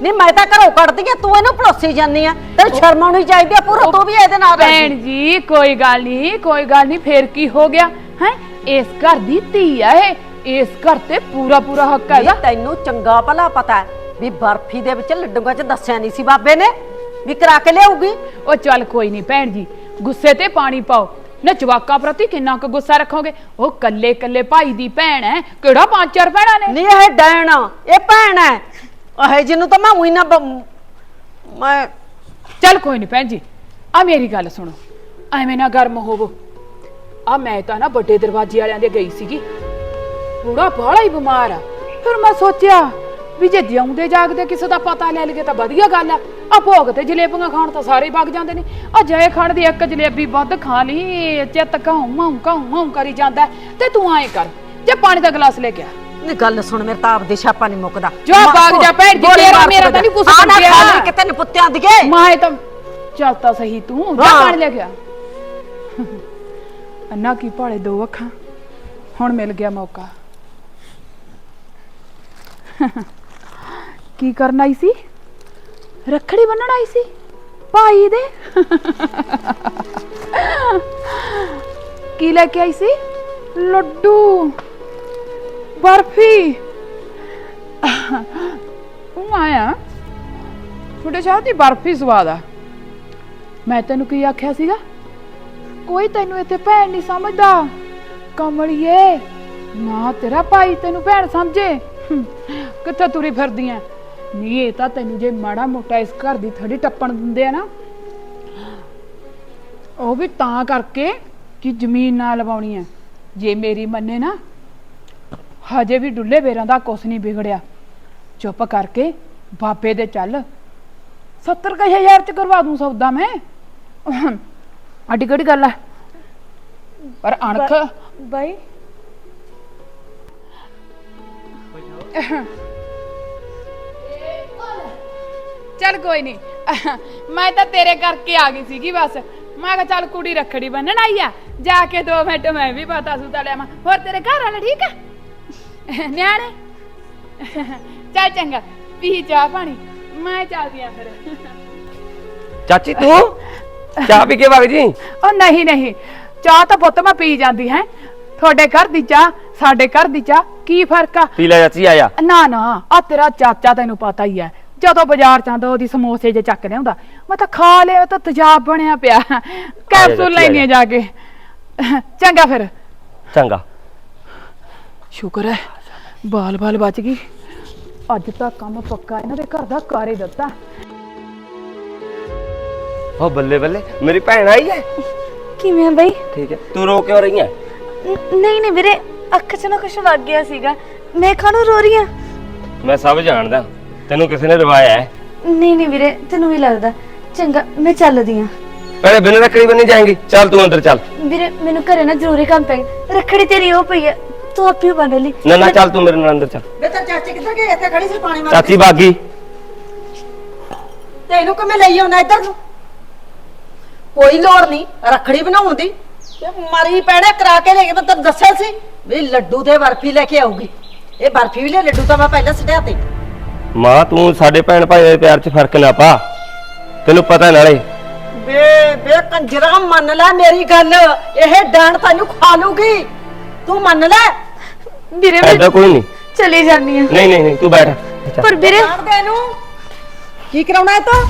ਨਹੀਂ ਮੈਂ ਤਾਂ ਘਰੋਂ ਕੱਢਦੀ ਆ ਤੂੰ ਇਹਨੂੰ ਪਲੋਸੀ ਜਾਂਦੀ ਆ। ਤੈਨੂੰ ਸ਼ਰਮ ਆਉਣੀ ਚਾਹੀਦੀ ਆ ਪੂਰਾ ਤੂੰ ਵੀ ਇਹਦੇ ਨਾਲ ਰਹਿ ਭੈਣ ਜੀ ਕੋਈ ਗੱਲ ਨਹੀਂ ਕੋਈ ਗੱਲ ਨਹੀਂ ਫੇਰ ਕੀ ਹੋ ਗਿਆ? ਹੈ? ਇਸ ਘਰ ਦੀ ਧੀ ਆ ਇਹ। ਇਸ ਘਰ ਤੇ ਪੂਰਾ ਪੂਰਾ ਹੱਕ ਨਹੀਂ, ਤੈਨੂੰ ਚੰਗਾ ਭਲਾ ਪਤਾ ਹੈ। ਵੀ ਬਰਫੀ ਦੇ ਵਿੱਚ ਲੱਡੂਆਂ 'ਚ ਦੱਸਿਆ ਨਹੀਂ ਸੀ ਬਾਬੇ ਨੇ ਵੀ ਕਰਾ ਕੇ ਲਿਆਊਗੀ। ਉਹ ਚੱਲ ਕੋਈ ਨਹੀਂ ਭੈਣ ਜੀ ਗੁੱਸੇ ਤੇ ਪਾਣੀ ਪਾਓ। ਨਾ ਜਵਾਕਾਂ ਪ੍ਰਤੀ ਕਿੰਨਾ ਕੁ ਗੁੱਸਾ ਰੱਖੋਗੇ? ਉਹ ਕੱਲੇ ਕੱਲੇ ਭਾਈ ਦੀ ਭੈਣ ਹੈ ਕਿਹੜਾ ਪੰਜ ਚਾਰ ਭੈਣਾਂ ਨੇ? ਨਹੀਂ ਇਹ ਡੈਣ ਆ, ਇਹ ਭੈਣ ਹੈ। ਇਹ ਜਿਹਨੂੰ ਤਾਂ ਮੈਂ ਉਹੀ ਨਾ ਬ- ਮੈਂ ਚੱਲ ਕੋਈ ਨਹੀਂ ਭੈਣ ਜੀ ਆ ਮੇਰੀ ਗੱਲ ਸੁਣੋ ਐਵੇਂ ਨਾ ਗਰਮ ਹੋਵੋ। ਆ ਮੈਂ ਤਾਂ ਨਾ ਵੱਡੇ ਦਰਵਾਜ਼ੇ ਵਾਲਿਆਂ ਦੇ ਗਈ ਸੀਗੀ। ਬੁੜਾ ਬਾਹਲਾ ਹੀ ਬਿਮਾਰ ਆ। ਫਿਰ ਮੈਂ ਸੋਚਿਆ ਵੀ ਜੇ ਜਿਉਂਦੇ ਜਾਗਦੇ ਕਿਸੇ ਦਾ ਪਤਾ ਲੈ ਲਈਏ ਤਾਂ ਵਧੀਆ ਗੱਲ ਆ। ਆ ਭੋਗ ਤੇ ਜਲੇਬੀਆਂ ਖਾਣ ਤਾਂ ਸਾਰੇ ਵਗ ਜਾਂਦੇ ਨੇ। ਆ ਜੈ ਖਾਣ ਦੀ ਇੱਕ ਜਲੇਬੀ ਵੱਧ ਖਾ ਲਈ ਚਿੱਤ ਕਾਉਂ ਮਾਉਂ ਕਾਉਂ ਮਾਉਂ ਕਰੀ ਜਾਂਦਾ। ਤੇ ਤੂੰ ਐਂ ਕਰ ਜੇ ਪਾਣੀ ਦਾ ਗਲਾਸ ਲੈ ਕੇ ਆ। ਨਹੀਂ ਗੱਲ ਸੁਣ ਮੇਰੇ ਤਾਂ ਆਪਦੇ ਛਾਪਾ ਨਹੀਂ ਮੁੱਕਦਾ। ਜਾ ਬਾਗ ਜਾ ਭੈਣ ਜੀ, ਤੇਰਾ ਮਾਰ ਤਾਂ ਨਹੀਂ ਕੁਛ ਆ ਨਾ ਕਿਤੇ ਨਪੁੱਤਿਆਂ ਦੀਏ। ਮਾਏ ਤਾਂ ਚੱਲ ਤਾਂ ਸਹੀ ਤੂੰ ਜਾ। ਪਾਣੀ ਲੈ ਕੇ ਆ। ਅੰਨਾ ਕੀ ਭਾਲੇ ਦੋ ਅੱਖਾਂ ਹੁਣ ਮਿਲ ਗਿਆ ਮੌਕਾ। ਕੀ ਕਰਨ ਆਈ ਸੀ? ਰੱਖੜੀ ਬੰਨਣ ਆਈ ਸੀ? ਭਾਈ ਦੇ? ਕੀ ਲੈ ਕੇ ਆਈ ਸੀ? ਲੱਡੂ। ਬਰਫੀ। ਉਹ ਆਇਆ? ਛੋਟੇ ਸ਼ਾਹ ਦੀ ਬਰਫੀ ਸਵਾਦ ਆ। ਮੈਂ ਤੈਨੂੰ ਕੀ ਆਖਿਆ ਸੀਗਾ? ਕੋਈ ਤੈਨੂੰ ਇੱਥੇ ਭੈਣ ਨਹੀਂ ਸਮਝਦਾ। ਕਮਲੀਏ, ਨਾ ਤੇਰਾ ਭਾਈ ਤੈਨੂੰ ਭੈਣ ਸਮਝੇ। ਕਿੱਥੇ ਤੁਰੀ ਫਿਰਦੀ ਐ? ਨਹੀਂ, ਇਹ ਤਾਂ ਤੈਨੂੰ ਜੇ ਮਾੜਾ ਮੋਟਾ ਇਸ ਘਰ ਦੀ ਥੜੀ ਟੱਪਣ ਦਿੰਦੇ ਆ ਨਾ, ਉਹ ਵੀ ਤਾਂ ਕਰਕੇ ਕਿ ਜ਼ਮੀਨ ਨਾ ਲਵਾਉਣੀ ਐ ਜੇ ਮੇਰੀ ਮੰਨੇ ਨਾ, ਹਜੇ ਵੀ ਡੁੱਲੇ ਬੇਰਾਂ ਦਾ ਕੁਛ ਨਹੀਂ ਵਿਗੜਿਆ। ਚੁੱਪ ਕਰਕੇ ਬਾਬੇ ਦੇ ਚੱਲ। 70 ਕੁ ਹਜ਼ਾਰ ਚ ਕਰਵਾ ਦੂੰ ਸੌਦਾ ਮੈਂ। ਅੱਡੀ ਕਿਹੜੀ ਗੱਲ ਹੈ ਪਰ ਅਣਖ ਬਾਈ। ਚੱਲ ਕੋਈ ਨਹੀਂ ਮੈਂ ਤਾਂ ਤੇਰੇ ਕਰਕੇ ਆ ਗਈ ਸੀਗੀ ਬਸ। ਮੈਂ ਕਿਹਾ ਚੱਲ ਕੁੜੀ ਰੱਖੜੀ ਬੰਨਣ ਆਈ ਆ। ਜਾ ਕੇ ਦੋ ਮਿੰਟ ਮੈਂ ਵੀ ਪਤਾ ਸੁਤਾ ਲਿਆ ਹੋਰ ਤੇਰੇ ਘਰ ਵਾਲਾ ਠੀਕ ਆ? ਨਿਆਣੇ? ਚੱਲ ਚੰਗਾ ਪੀ ਚਾਹ ਪਾਣੀ। ਮੈਂ ਚੱਲਦੀ ਆ ਫਿਰ। ਚਾਚੀ ਤੂੰ? ਚਾਹ ਪੀ ਕੇ ਵਗ ਜੀ? ਉਹ ਨਹੀਂ ਨਹੀਂ। ਚਾਹ ਤਾਂ ਪੁੱਤ ਮੈਂ ਪੀ ਜਾਂਦੀ ਹੈ। ਤੁਹਾਡੇ ਘਰ ਦੀ ਚਾਹ ਸਾਡੇ ਘਰ ਦੀ ਚਾਹ ਕੀ ਫ਼ਰਕ ਆ? ਪੀ ਲੈ ਚਾਚੀ ਆਇਆ ਨਾ ਨਾ। ਆ ਤੇਰਾ ਚਾਚਾ ਤੈਨੂੰ ਪਤਾ ਹੀ ਹੈ ਜਦੋਂ ਬਾਜ਼ਾਰ ਚ ਆਂਦਾ ਉਹਦੀ ਸਮੋਸੇ ਜੇ ਚੱਕ ਲਿਆਉਂਦਾ। ਮੈਂ ਤਾਂ ਖਾ ਲਿਆ ਤਾਂ ਤੇਜ਼ਾਬ ਬਣਿਆ ਪਿਆ। ਕੈਪਸੂਲ ਲੈਣੀ ਜਾ ਕੇ। ਚੰਗਾ ਫਿਰ। ਚੰਗਾ। ਸ਼ੁਕਰ ਹੈ ਬਾਲ ਬਾਲ ਬਚ ਗਈ। ਅੱਜ ਤਾਂ ਕੰਮ ਪੱਕਾ ਇਹਨਾਂ ਦੇ ਘਰ ਦਾ ਕਰ ਹੀ ਦਿੱਤਾ। ਓ ਬੱਲੇ ਬੱਲੇ ਮੇਰੀ ਭੈਣ ਆਈ ਹੈ ਕਿਵੇਂ ਆ ਬਾਈ? ਠੀਕ ਹੈ ਤੂੰ ਰੋ ਕਿਉਂ ਰਹੀ ਹੈ ਨਹੀਂ ਨਹੀਂ ਵੀਰੇ ਅੱਖ 'ਚ ਨਾ ਕੁਝ ਲੱਗ ਗਿਆ ਸੀਗਾ। ਮੈਂ ਖਾਣੋਂ ਰੋ ਰਹੀ ਆ? ਮੈਂ ਸਭ ਜਾਣਦਾ। ਤੈਨੂੰ ਕਿਸੇ ਨੇ ਰਵਾਇਆ ਹੈ? ਨਹੀਂ ਨਹੀਂ ਵੀਰੇ ਤੈਨੂੰ ਵੀ ਲੱਗਦਾ। ਚੰਗਾ ਮੈਂ ਚੱਲਦੀ ਆ ਪਹਿਲੇ ਬਿਨਾਂ ਰੱਖੜੀ ਬੰਨੀ ਜਾਏਂਗੀ। ਚੱਲ ਤੂੰ ਅੰਦਰ ਚੱਲ। ਵੀਰੇ ਮੈਨੂੰ ਘਰੇ ਨਾ ਜ਼ਰੂਰੀ ਕੰਮ ਪੈ ਗਿਆ। ਰੱਖੜੀ ਤੇਰੀ ਉਹ ਪਈ ਆ ਤੂੰ ਆਪੇ ਬੰਨ ਲਈ। ਨਾ ਨਾ ਚੱਲ ਤੂੰ ਮੇਰੇ ਨਾਲ ਅੰਦਰ ਚੱਲ। ਵੇ ਤਾਂ ਚਾਚੀ ਕਿੱਧਰ ਗਈ? ਇੱਥੇ ਖੜੀ ਸੀ ਪਾਣੀ ਮਾਰ ਚਾਚੀ ਬਾਗੀ। ਤੈਨੂੰ ਕਿਵੇਂ ਲਈ ਆਉਣਾ ਇੱਧਰ ਨੂੰ? ਕੋਈ ਲੋੜ ਨਹੀਂ ਰੱਖੜੀ ਬਣਾਉਣ ਦੀ। ਤੇ ਮਰੀ ਪੈਣੇ ਕਰਾ ਕੇ ਲੈ ਕੇ ਮੈਂ ਤੈਨੂੰ ਦੱਸਿਆ ਸੀ ਵੀ ਲੱਡੂ ਤੇ ਬਰਫੀ ਲੈ ਕੇ ਆਊਗੀ। ਇਹ ਬਰਫੀ ਵੀ ਲੈ ਲੱਡੂ ਤਾਂ ਮੈਂ ਪਹਿਲਾਂ ਸਟਿਆ ਤੇ। ਮਾਂ ਤੂੰ ਸਾਡੇ ਭੈਣ ਭਾਈ ਦੇ ਪਿਆਰ 'ਚ ਫ਼ਰਕ ਨਾ ਪਾ। ਤੈਨੂੰ ਪਤਾ ਨਾਲੇ। ਬੇ ਬੇ ਕੰਜਰਾ ਮੰਨ ਲੈ ਮੇਰੀ ਗੱਲ। ਇਹ ਡਾਂਡ ਤੈਨੂੰ ਖਾ ਲੂਗੀ। ਤੂੰ ਮੰਨ ਲੈ। ਵੀਰੇ ਮੈਂ ਐਡਾ ਕੋਈ ਨਹੀਂ। ਚਲੀ ਜਾਂਦੀ ਆ ਨਹੀਂ ਨਹੀਂ ਨਹੀਂ ਤੂੰ ਬੈਠ। ਪਰ ਵੀਰੇ ਜਾਣ ਦੇ ਇਹਨੂੰ। ਕੀ ਕਰਾਉਣਾ ਹੈ ਤਾਂ?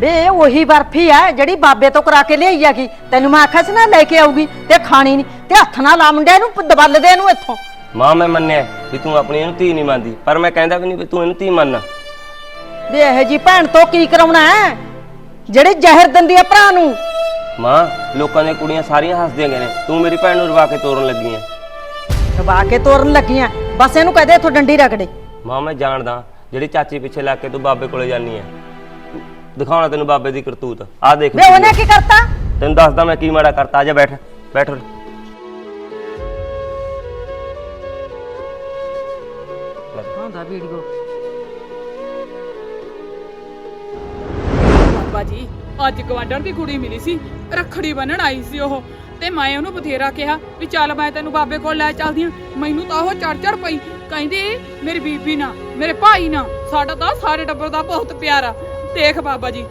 ਬੇ ਇਹ ਉਹੀ ਬਰਫੀ ਹੈ ਜਿਹੜੀ ਬਾਬੇ ਤੋਂ ਕਰਾ ਕੇ ਲਿਆਈ ਹੈਗੀ। ਤੈਨੂੰ ਮੈਂ ਆਖਿਆ ਸੀ ਨਾ ਲੈ ਕੇ ਆਊਗੀ ਤੇ ਖਾਣੀ ਨਹੀਂ। ਤੇ ਹੱਥ ਨਾਲ ਲਾ ਮੁੰਡਿਆਂ ਨੂੰ ਦਬਲ ਦੇ ਇਹਨੂੰ ਇੱਥੋਂ। ਮਾਂ ਮੈਂ ਮੰਨਿਆ। ਵੀ ਤੂੰ ਆਪਣੀ ਇਹਨੂੰ ਧੀ ਨਹੀਂ ਮੰਨਦੀ। ਪਰ ਮੈਂ ਕਹਿੰਦਾ ਵੀ ਨਹੀਂ ਵੀ ਤੂੰ ਇਹਨੂੰ ਧੀ ਮੰਨ ਵੀ ਇਹ ਜੀ ਭੈਣ ਤੋਂ ਕੀ ਕਰਾਉਣਾ ਹੈ? ਜਿਹੜੀ ਜ਼ਹਿਰ ਦਿੰਦੀ ਆ ਭਰਾ ਨੂੰ। ਮਾਂ ਲੋਕਾਂ ਦੀਆਂ ਕੁੜੀਆਂ ਸਾਰੀਆਂ ਹੱਸਦੀਆਂ ਗਏ ਨੇ। ਤੂੰ ਮੇਰੀ ਭੈਣ ਨੂੰ ਰਵਾ ਕੇ ਤੋਰਨ ਲੱਗੀ ਐ। ਦਬਾ ਕੇ ਤੋਰਨ ਲੱਗੀਆਂ। ਬਸ ਇਹਨੂੰ ਕਹਦੇ ਇੱਥੋਂ ਡੰਡੀ ਰਗੜੇ ਮਾਂ ਮੈਂ ਜਾਣਦਾ ਜਿਹੜੀ ਚਾਚੀ ਪਿੱਛੇ ਲੱਗ ਕੇ ਤੂੰ ਬਾਬੇ ਕੋਲੇ ਜਾਨੀ ਐ। ਦਿਖਾਉਣਾ ਤੈਨੂੰ ਬਾਬੇ ਦੀ ਕਰਤੂਤ। ਆ ਦੇਖ ਵੇ ਉਹਨੇ ਕੀ ਕਰਤਾ? ਤੈਨੂੰ ਦੱਸਦਾ ਮੈਂ ਕੀ ਮਾੜਾ ਕਰਤਾ। ਆ ਜਾ ਬੈਠ ਬੈਠ ਉਰੇ। ਵੀਡੀਓ। ਬਾਬਾ ਜੀ, ਅੱਜ ਗਵਾਂਡਰ ਦੀ ਕੁੜੀ ਮਿਲੀ ਸੀ। ਰੱਖੜੀ ਬੰਨਣ ਆਈ ਸੀ ਉਹ। ਤੇ ਮੈਂ ਉਹਨੂੰ ਬਥੇਰਾ ਕਿਹਾ ਵੀ ਚੱਲ ਮੈਂ ਤੈਨੂੰ ਬਾਬੇ ਕੋਲ ਲੈ ਚੱਲਦੀ ਆਂ। ਮੈਨੂੰ ਤਾਂ ਉਹ ਚੜ ਚੜ ਪਈ। ਕਹਿੰਦੀ, ਮੇਰੀ ਬੀਬੀ ਨਾ, ਮੇਰੇ ਭਾਈ ਨਾ, ਸਾਡਾ ਤਾਂ ਸਾਰੇ ਟੱਬਰ ਦਾ ਬਹੁਤ ਪਿਆਰ ਆ। ਦੇਖ ਬਾਬਾ ਜੀ,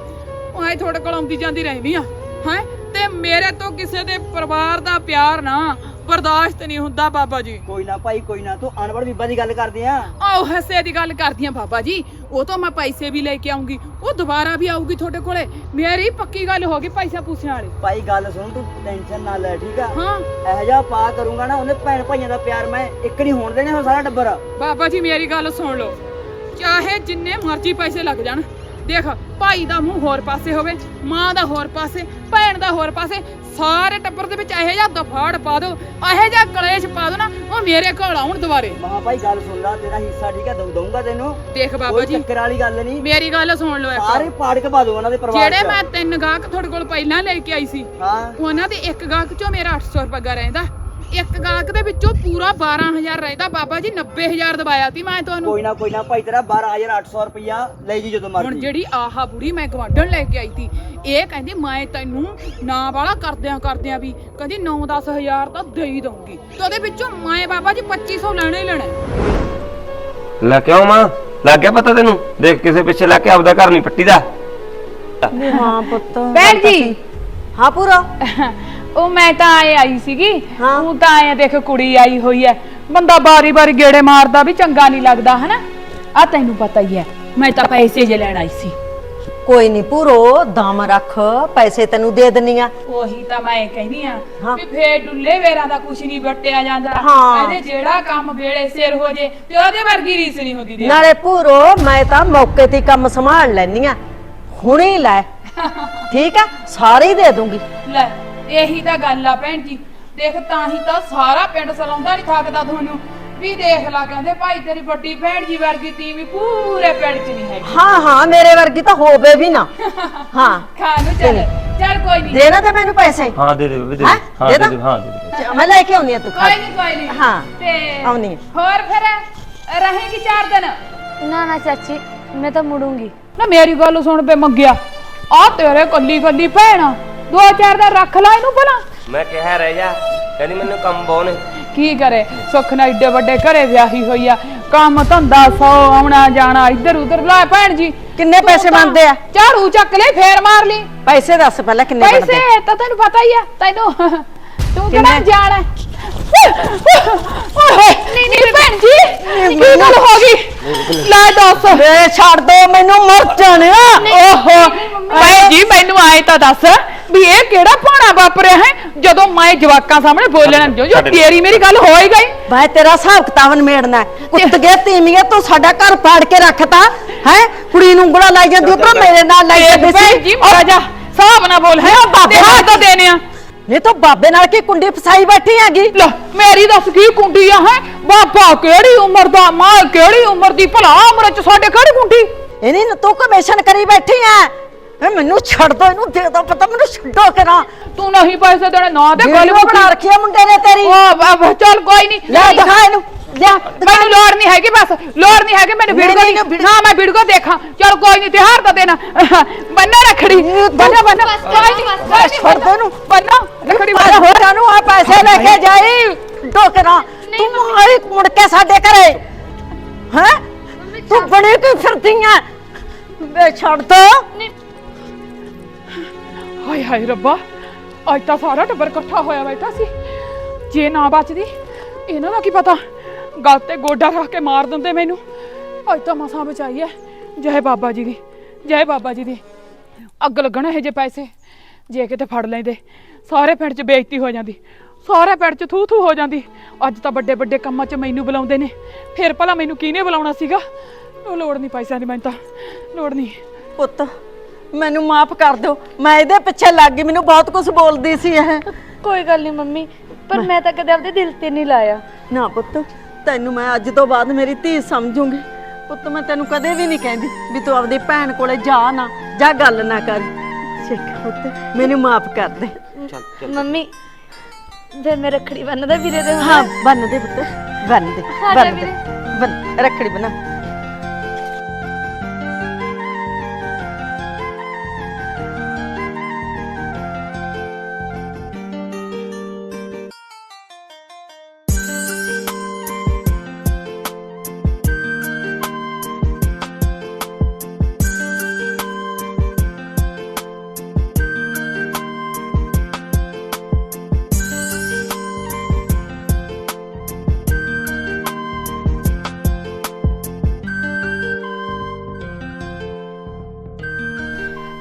ਉਹ ਐ ਤੁਹਾਡੇ ਕੋਲ ਆਉਂਦੀ ਜਾਂਦੀ ਰਹਿੰਦੀ ਆ। ਹੈ? ਤੇ ਮੇਰੇ ਤੋਂ ਕਿਸੇ ਦੇ ਪਰਿਵਾਰ ਦਾ ਪਿਆਰ ਨਾ ਬਰਦਾਸ਼ਤ ਨਹੀਂ ਹੁੰਦਾ ਬਾਬਾ ਜੀ। ਕੋਈ ਨਾ ਭਾਈ ਕੋਈ ਨਾ। ਤੂੰ ਅਨਪੜ੍ਹ ਬੀਬਾ ਦੀ ਗੱਲ ਕਰਦੇ ਆ। ਆਓ ਹੱਸੇ ਦੀ ਗੱਲ ਕਰਦੀਆਂ ਬਾਬਾ ਜੀ। ਉਹ ਤਾਂ ਮੈਂ ਪੈਸੇ ਵੀ ਲੈ ਕੇ ਆਉਂਗੀ। ਉਹ ਦੁਬਾਰਾ ਵੀ ਆਊਗੀ ਤੁਹਾਡੇ ਕੋਲੇ। ਮੇਰੀ ਪੱਕੀ ਗੱਲ ਹੋ ਗਈ ਪੈਸਾ ਪੂਸਿਆਂ ਵਾਲੀ। ਭਾਈ ਗੱਲ ਸੁਣ ਤੂੰ ਟੈਨਸ਼ਨ ਨਾ ਲੈ ਠੀਕ ਆ? ਹਾਂ। ਇਹੋ ਜਿਹਾ ਪਾ ਕਰੂੰਗਾ ਨਾ ਉਹਨੇ ਭੈਣ ਭਾਈਆਂ ਦਾ ਪਿਆਰ ਮੈਂ ਇੱਕ ਨਹੀਂ ਹੋਣ ਦੇਣੇ ਹੁਣ ਸਾਰਾ ਟੱਬਰ। ਬਾਬਾ ਜੀ ਮੇਰੀ ਗੱਲ ਸੁਣ ਲਓ। ਚਾਹੇ ਜਿੰਨੇ ਮਰਜ਼ੀ ਪੈਸੇ ਲੱਗ ਜਾਣ ਦੇਖ ਭਾਈ ਦਾ ਮੂੰਹ ਹੋਰ ਪਾਸੇ ਹੋਵੇ ਮਾਂ ਦਾ ਹੋਰ ਪਾਸੇ ਭੈਣ ਦਾ ਹੋਰ ਪਾਸੇ ਸਾਰੇ ਟੱਬਰ ਦੇ ਵਿੱਚ ਇਹੋ ਜਿਹਾ ਦਫਾੜ ਪਾ ਦਿਓ ਇਹੋ ਜਿਹਾ ਕਲੇਸ਼ ਪਾ ਦਿਓ ਨਾ ਉਹ ਮੇਰੇ ਕੋਲ ਆਉਣ ਦੁਬਾਰੇ। ਮਹਾ ਭਾਈ ਗੱਲ ਸੁਣ ਲੈ ਤੇਰਾ ਹਿੱਸਾ ਠੀਕ ਆ ਦਊ ਦਊਂਗਾ ਤੈਨੂੰ। ਦੇਖ ਬਾਬਾ ਕੋਈ ਜੀ ਚੱਕਰ ਵਾਲੀ ਗੱਲ ਨਹੀਂ। ਮੇਰੀ ਗੱਲ ਸੁਣ ਲਓ ਇੱਕ। ਸਾਰੇ ਪਾੜ ਕੇ ਪਾ ਦਊ ਉਹਨਾਂ ਦੇ ਪਰਿਵਾਰ ਜਿਹੜੇ। ਮੈਂ ਤਿੰਨ ਗਾਹਕ ਤੁਹਾਡੇ ਕੋਲ ਪਹਿਲਾਂ ਲੈ ਕੇ ਆਈ ਸੀ ਹਾਂ। ਉਹਨਾਂ ਦੇ ਇੱਕ ਗਾਹਕ ਚੋਂ ਮੇਰਾ 800 ਰੁਪਇਆ ਰਹਿੰਦਾ। ਇੱਕ ਗਾਹਕ ਦੇ ਵਿੱਚੋਂ ਪੂਰਾ 12000 ਰਹਿੰਦਾ। ਬਾਬਾ ਜੀ 90000 ਦਵਾਇਆ ਸੀ ਮੈਂ ਤੁਹਾਨੂੰ। ਕੋਈ ਨਾ ਕੋਈ ਨਾ ਭਾਈ ਤੇਰਾ 12800 ਰੁਪਇਆ ਲੈ ਜੀ ਜਦੋਂ ਹੁਣ ਮਰਜ਼ੀ ਜਿਹੜੀ ਆਹਾ ਬੁੜੀ ਮੈਂ ਗਵਾਂਢਣ ਲੈ ਕੇ ਆਈ ਸੀ ਇਹ ਕਹਿੰਦੀ ਮੈਂ ਤੈਨੂੰ ਨਾ ਵਾਲਾ ਕਰਦਿਆਂ ਕਰਦਿਆਂ ਵੀ ਕਹਿੰਦੀ 9-10 ਹਜ਼ਾਰ ਤਾਂ ਦੇ ਹੀ ਦਊਂਗੀ। ਤੇ ਉਹਦੇ ਵਿੱਚੋਂ ਮੈਂ ਬਾਬਾ ਜੀ 2500 ਲੈਣਾ ਹੀ ਲੈਣਾ। ਹੈ। ਲੈ ਕਿਉਂ ਮਾਂ ਲੱਗ ਗਿਆ ਪਤਾ ਤੈਨੂੰ। ਦੇਖ ਕਿਸੇ ਪਿੱਛੇ ਲੱਗ ਕੇ ਆਪਦਾ ਘਰ ਨਹੀਂ ਪੱਟੀ ਦਾ ਹਾਂ ਪੁੱਤ ਭੈਣ ਜੀ। ਹਾਂ ਪੂਰਾ। ਉਹ ਮੈਂ ਤਾਂ ਆਏ ਆਈ ਸੀਗੀ ਹਾਂ। ਤੂੰ ਤਾਂ ਆਏ ਦੇਖ ਕੁੜੀ ਆਈ ਹੋਈ ਐ। ਬੰਦਾ ਬਾਰੀ ਬਾਰੀ ਗੇੜੇ ਮਾਰਦਾ ਵੀ ਚੰਗਾ ਨਹੀਂ ਲੱਗਦਾ ਹਨਾ? ਆ ਤੈਨੂੰ ਪਤਾ ਹੀ ਐ ਮੈਂ ਤਾਂ ਪੈਸੇ ਜੇ ਲੈਣ ਆਈ ਸੀ। ਕੋਈ ਨਹੀਂ ਪੂਰੋ ਦਮ ਰੱਖ ਪੈਸੇ ਤੈਨੂੰ ਦੇ ਦਿੰਨੀ ਆ। ਉਹੀ ਤਾਂ ਮੈਂ ਕਹਿੰਦੀ ਆ ਹਾਂ। ਵੀ ਫੇਰ ਡੁੱਲੇ ਵੇਰਾਂ ਦਾ ਕੁਛ ਨਹੀਂ ਵਟਿਆ ਜਾਂਦਾ। ਹਾਂ। ਕਹਿੰਦੇ ਜਿਹੜਾ ਕੰਮ ਵੇਲੇ ਸਿਰ ਹੋ ਜੇ ਤੇ ਉਹਦੇ ਵਰਗੀ ਰੀਸ ਨਹੀਂ ਹੁੰਦੀ ਦੇ ਨਾਲੇ ਪੂਰੋ ਮੈਂ ਤਾਂ ਮੌਕੇ ਤੇ ਹੀ ਕੰਮ ਸੰਭਾਲ ਲੈਨੀ ਆ। ਹੁਣੇ ਹੀ ਲੈ। ਠੀਕ ਆ ਸਾਰੇ ਹੀ ਦੇ ਦੂੰਗੀ। ਲੈ। ਇਹੀ ਤਾਂ ਗੱਲ ਆ ਭੈਣ ਜੀ। ਦੇਖ ਤਾਂ ਹੀ ਤਾਂ ਸਾਰਾ ਪਿੰਡ ਸਲਾਉਂਦਾ ਨਹੀਂ ਥੱਕਦਾ ਤੁਹਾਨੂੰ। ਵੀ ਦੇਖ ਲਾ ਕਹਿੰਦੇ ਭਾਈ ਤੇਰੀ ਵੱਡੀ ਭੈਣ ਜੀ ਵਰਗੀ ਤੀਵੀਂ ਪੂਰੇ ਪਿੰਡ 'ਚ ਨਹੀਂ ਹੈਗੀ। ਹਾਂ ਹਾਂ ਮੇਰੇ ਵਰਗੀ ਤਾਂ ਹੋਵੇ ਵੀ ਨਾ। ਹਾਂ। ਖਾਣ ਨੂੰ ਚੱਲ। ਚੱਲ ਕੋਈ ਨਹੀਂ। ਦੇਣਾ ਤੇ ਮੈਨੂੰ ਪੈਸੇ। ਹਾਂ ਦੇ ਦੇ ਹੈਂ? ਹਾਂ ਦੇ ਦੇ ਹਾਂ ਦੇ ਦੇ। ਚ- ਮੈਂ ਲੈ ਕੇ ਆਉਣੀ ਆ ਤੂੰ ਕੋਈ ਨਹੀਂ ਕੋਈ ਨਹੀਂ। ਹਾਂ, ਤੇ ਆਉਣੀ। ਹੋਰ ਫਿਰ? ਰਹੇਗੀ ਚਾਰ ਦਿਨ? ਨਾ ਨਾ ਚਾਚੀ ਮੈਂ ਤਾਂ ਮੁੜੂੰਗੀ। ਨਾ ਮੇਰੀ ਗੱਲ ਸੁਣ ਬੇ ਮੰਗਿਆ। ਆ ਤੇਰੇ ਕੱਲੀ ਕੱਲੀ ਭੈਣ। ਦੋ ਚਾਰ ਦਿਨ ਰੱਖ ਲੈ ਇਹਨੂੰ ਭਲਾ। ਮੈਂ ਕਿਹਾ ਰਹਿ ਜਾ ਕਹਿੰਦੀ ਮੈਨੂੰ ਕੰਮ ਬਹੁਤ ਨੇ। ਕੀ ਕਰੇ? ਸੁੱਖ ਨਾਲ ਏਡੇ ਵੱਡੇ ਘਰੇ ਵਿਆਹੀ ਹੋਈ ਆ। ਕੰਮ ਧੰਦਾ ਸੌ ਆਉਣਾ ਜਾਣਾ ਇੱਧਰ ਉੱਧਰ ਲੈ ਭੈਣ ਜੀ ਕਿੰਨੇ ਪੈਸੇ ਬਣਦੇ ਆ? ਝਾੜੂ ਚੱਕ ਲੈ ਫੇਰ ਮਾਰ ਲਈ। ਪੈਸੇ ਦੱਸ ਪਹਿਲਾਂ ਕਿੰਨੇ ਪੈਸੇ ਬਣਦੇ? ਤਾਂ ਤੈਨੂੰ ਪਤਾ ਹੀ ਆ ਤੈਨੂੰ। ਤੂੰ ਕਿਹੜਾ ਕਿੰਨੇ? ਜਾਣਾ ਨਹੀਂ ਨਹੀਂ ਭੈਣ ਜੀ ਕੀ ਗੱਲ ਹੋ ਗਈ? ਲੈ ਦੱਸ। ਵੇ ਛੱਡ ਦੋ ਮੈਨੂੰ ਮਰ ਜਾਣਿਆ ਓਹੋ। ਭੈਣ ਜੀ ਮੈਨੂੰ ਆਏ ਤਾਂ ਦੱਸ ਵੀ ਇਹ ਕਿਹੜਾ ਭਾਣਾ ਵਾਪਰਿਆ ਹੈ? ਜਦੋਂ ਮੈਂ ਜਵਾਕਾਂ ਸਾਹਮਣੇ ਬੋਲਣਾ ਜੋ ਜੋ। ਤੇਰੀ ਮੇਰੀ ਗੱਲ ਹੋ ਹੀ ਗਈ। ਮੈਂ ਤੇਰਾ ਹਿਸਾਬ ਕਿਤਾਬ ਨਿਮੇੜਨਾ ਕੁੱਤ ਗਿਆ ਤੀਮੀਏ ਤੂੰ ਸਾਡਾ ਘਰ ਪਾੜ ਕੇ ਰੱਖਤਾ ਹੈ? ਕੁੜੀ ਨੂੰ ਉਂਗਲਾ ਲਾਈ ਜਾਂਦੀ ਉੱਪਰ ਮੇਰੇ ਨਾਲ ਲਾਈ ਜਾਂਦੀ ਭੈਣ ਜੀ ਸੀ ਮਰਾ ਜਾ ਹਿਸਾਬ ਨਾ ਬੋਲ ਹੈ? ਬਾਬੇ ਤਾਂ ਦੇਣੇ ਆ। ਨਹੀਂ ਤੂੰ ਬਾਬੇ ਨਾਲ ਕੀ ਕੁੰਡੀ ਫਸਾਈ ਬੈਠੀ ਹੈਗੀ? ਲੈ ਮੇਰੀ ਦੱਸ ਕੀ ਕੁੰਡੀ ਆ ਹੈ? ਬਾਬਾ ਕਿਹੜੀ ਉਮਰ ਦਾ ਮਾਂ ਕਿਹੜੀ ਉਮਰ ਦੀ ਭਲਾ ਉਮਰ ਚ ਸਾਡੇ ਕਿਹੜੀ ਕੁੰਡੀ? ਇਹਨੀ ਤੂੰ ਕਮਿਸ਼ਨ ਕਰੀ ਬੈਠੀ ਐ। ਇਹ ਮੈਨੂੰ ਛੱਡ ਦੋ ਇਹਨੂੰ ਦੇ ਦੋ ਪਤਾ ਮੈਨੂੰ ਛੱਡੋ ਕਰਾਂ ਤੂੰ ਨਹੀਂ ਪੈਸੇ ਦੇਣੇ ਨਾ ਦੇ ਗੱਲ ਬਣਾ ਰੱਖੀ ਆ ਮੁੰਡੇ ਨੇ ਤੇਰੀ। ਬਾਬਾ ਚੱਲ ਕੋਈ ਨਹੀਂ। ਲੈ ਦਿਖਾ ਇਹਨੂੰ। ਲਿਆ। ਮੈਨੂੰ ਲੋੜ ਨਹੀਂ ਹੈਗੀ ਬਸ। ਲੋੜ ਨਹੀਂ ਹੈਗੀ ਮੈਨੂੰ ਨਹੀਂ, ਵੀਡੀਓ ਨਹੀਂ, ਦੀ। ਵੀਡੀਓ- ਹਾਂ ਮੈਂ ਵੀਡੀਓ ਦੇਖਾਂ। ਚਲ ਕੋਈ ਨਹੀਂ ਤਿਹਾਰ ਤਾਂ ਦੇਣਾ ਬੰਨਾ ਰੱਖੜੀ। ਬੰਨਾ ਬੰਨਾ ਕੋਈ ਨਹੀਂ ਬਸ ਛੱਡ ਦੋ ਇਹਨੂੰ। ਬੰਨਾ ਰੱਖੜੀ ਪਰ ਬੰਨਾ ਹੋਰ ਨੂੰ ਆ ਪੈਸੇ ਲੈ ਕੇ ਜਾਈ। ਡੋਕਰਾ ਤੂੰ ਆਈ ਮੁੜ ਕੇ ਸਾਡੇ ਘਰੇ। ਹੈ? ਤੂੰ ਬੜੀ ਕੀ ਫਿਰਦੀ ਐ। ਵੇ ਛੱਡ ਤਾ ਹਾਏ ਹਾਏ ਰੱਬਾ। ਅੱਜ ਤਾਂ ਸਾਰਾ ਟੱਬਰ ਇਕੱਠਾ ਹੋਇਆ ਬੈਠਾ ਸੀ। ਜੇ ਨਾ ਬਚਦੀ ਇਹਨਾਂ ਦਾ ਕੀ ਪਤਾ? ਗੱਲ ਤੇ ਗੋਡਾ ਰੱਖ ਕੇ ਮਾਰ ਦਿੰਦੇ ਮੈਨੂੰ। ਅੱਜ ਤਾਂ ਮਸਾਂ ਬਚਾਈ ਐ। ਜੈ ਬਾਬਾ ਜੀ ਦੀ ਜੈ ਬਾਬਾ ਜੀ ਦੀ। ਅੱਗ ਲੱਗਣਾ ਇਹ ਜੇ ਪੈਸੇ ਜੇ ਕਿਤੇ ਫੜ ਲੈਂਦੇ ਸਾਰੇ ਪਿੰਡ 'ਚ ਬੇਇੱਜ਼ਤੀ ਹੋ ਜਾਂਦੀ ਸਾਰੇ ਪਿੰਡ 'ਚ ਥੂ ਥੂ ਹੋ ਜਾਂਦੀ। ਅੱਜ ਤਾਂ ਵੱਡੇ ਵੱਡੇ ਕੰਮਾਂ 'ਚ ਮੈਨੂੰ ਬੁਲਾਉਂਦੇ ਨੇ। ਫਿਰ ਭਲਾ ਮੈਨੂੰ ਕਿਹਨੇ ਬੁਲਾਉਣਾ ਸੀਗਾ? ਉਹ ਲੋੜ ਨਹੀਂ ਪੈਸਿਆਂ ਦੀ ਮੈਨੂੰ ਤਾਂ ਲੋੜ ਨਹੀਂ ਪੁੱਤ ਮੈਨੂੰ ਮਾਫ ਕਰ ਦਿਓ। ਮੈਂ ਇਹਦੇ ਪਿੱਛੇ ਲੱਗ ਗਈ ਮੈਨੂੰ ਬਹੁਤ ਕੁਝ ਬੋਲਦੀ ਸੀ ਇਹ। ਕੋਈ ਗੱਲ ਨਹੀਂ ਮੰਮੀ ਪਰ ਮੈਂ ਤਾਂ ਕਦੇ ਆਪਦੇ ਦਿਲ ਤੇ ਨਹੀਂ ਲਾਇਆ। ਨਾ ਪੁੱਤ ਤੈਨੂੰ ਮੈਂ ਅੱਜ ਤੋਂ ਬਾਅਦ ਮੇਰੀ ਧੀ ਸਮਝੂੰਗੀ। ਪੁੱਤ ਮੈਂ ਤੈਨੂੰ ਕਦੇ ਵੀ ਨਹੀਂ ਕਹਿੰਦੀ ਵੀ ਤੂੰ ਆਪਦੀ ਭੈਣ ਕੋਲੇ ਜਾ ਨਾ ਜਾਂ ਗੱਲ ਨਾ ਕਰ। ਸਿੱਖ ਪੁੱਤ ਮੈਨੂੰ ਮਾਫ ਕਰ ਦੇ। ਮੰਮੀ ਫਿਰ ਮੈਂ ਰੱਖੜੀ ਬੰਨਦਾ ਵੀਰੇ ਦੇ ਹਾਂ ਬੰਨ ਦੇ ਪੁੱਤ ਬੰਨ ਦੇ ਬੰਨ ਦੇ। ਬੰਨ ਰੱਖੜੀ ਬਣਾ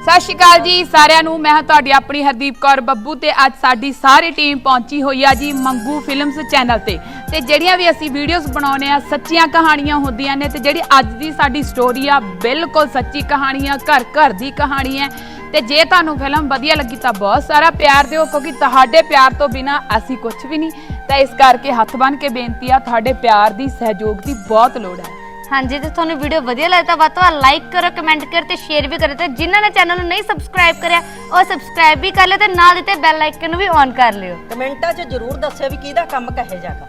ਸਤਿ ਸ਼੍ਰੀ ਅਕਾਲ ਜੀ ਸਾਰਿਆਂ ਨੂੰ। ਮੈਂ ਹਾਂ ਤੁਹਾਡੀ ਆਪਣੀ ਹਰਦੀਪ ਕੌਰ ਬੱਬੂ ਤੇ ਅੱਜ ਸਾਡੀ ਸਾਰੀ ਟੀਮ ਪਹੁੰਚੀ ਹੋਈ ਆ ਜੀ ਮੰਗੂ ਫਿਲਮਸ ਚੈਨਲ ਤੇ। ਤੇ ਜਿਹੜੀਆਂ ਵੀ ਅਸੀਂ ਵੀਡੀਓਜ਼ ਬਣਾਉਨੇ ਆ ਸੱਚੀਆਂ ਕਹਾਣੀਆਂ ਹੁੰਦੀਆਂ ਨੇ ਤੇ ਜਿਹੜੀ ਅੱਜ ਦੀ ਸਾਡੀ ਸਟੋਰੀ ਆ, ਬਿਲਕੁਲ ਸੱਚੀ ਕਹਾਣੀ ਆ, ਘਰ ਘਰ ਦੀ ਕਹਾਣੀ ਹੈ। ਤੇ ਜੇ ਤੁਹਾਨੂੰ ਫਿਲਮ ਵਧੀਆ ਲੱਗੀ ਤਾਂ ਬਹੁਤ ਸਾਰਾ ਪਿਆਰ ਦਿਓ, ਕਿਉਂਕਿ ਤੁਹਾਡੇ ਪਿਆਰ ਤੋਂ ਬਿਨਾ ਅਸੀਂ ਕੁਝ ਵੀ ਨਹੀਂ। ਤਾਂ ਇਸ ਕਰਕੇ ਹੱਥ ਬੰਨ ਕੇ ਬੇਨਤੀ ਆ, ਤੁਹਾਡੇ ਪਿਆਰ ਦੀ ਸਹਿਯੋਗ ਦੀ ਬਹੁਤ ਲੋੜ ਹੈ। ਹਾਂਜੀ ਤੇ ਤੁਹਾਨੂੰ ਵੀਡੀਓ ਵਧੀਆ ਲੱਗੇ ਤਾਂ ਵੱਧ ਤੋਂ ਵੱਧ ਲਾਈਕ ਕਰੋ ਕਮੈਂਟ ਕਰੋ ਤੇ ਸ਼ੇਅਰ ਵੀ ਕਰੋ ਤੇ ਜਿਨ੍ਹਾਂ ਨੇ ਚੈਨਲ ਨੂੰ ਨਹੀਂ ਸਬਸਕ੍ਰਾਈਬ ਕਰਿਆ ਉਹ ਸਬਸਕ੍ਰਾਈਬ ਵੀ ਕਰ ਲਿਓ ਤੇ ਨਾਲ ਦਿੱਤੇ ਬੈਲ ਆਈਕਨ ਨੂੰ ਵੀ ਔਨ ਕਰ ਲਿਓ। ਕਮੈਂਟਾਂ 'ਚ ਜ਼ਰੂਰ ਦੱਸਿਓ ਵੀ ਕਿਹਦਾ ਕੰਮ ਕਹੇ ਜਾਗਾ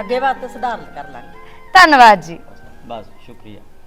ਅੱਗੇ ਵਾਸਤੇ ਸੁਧਾਰ ਕਰ ਲਾਂਗੇ। ਧੰਨਵਾਦ ਜੀ। ਬਸ ਸ਼ੁਕਰੀਆ।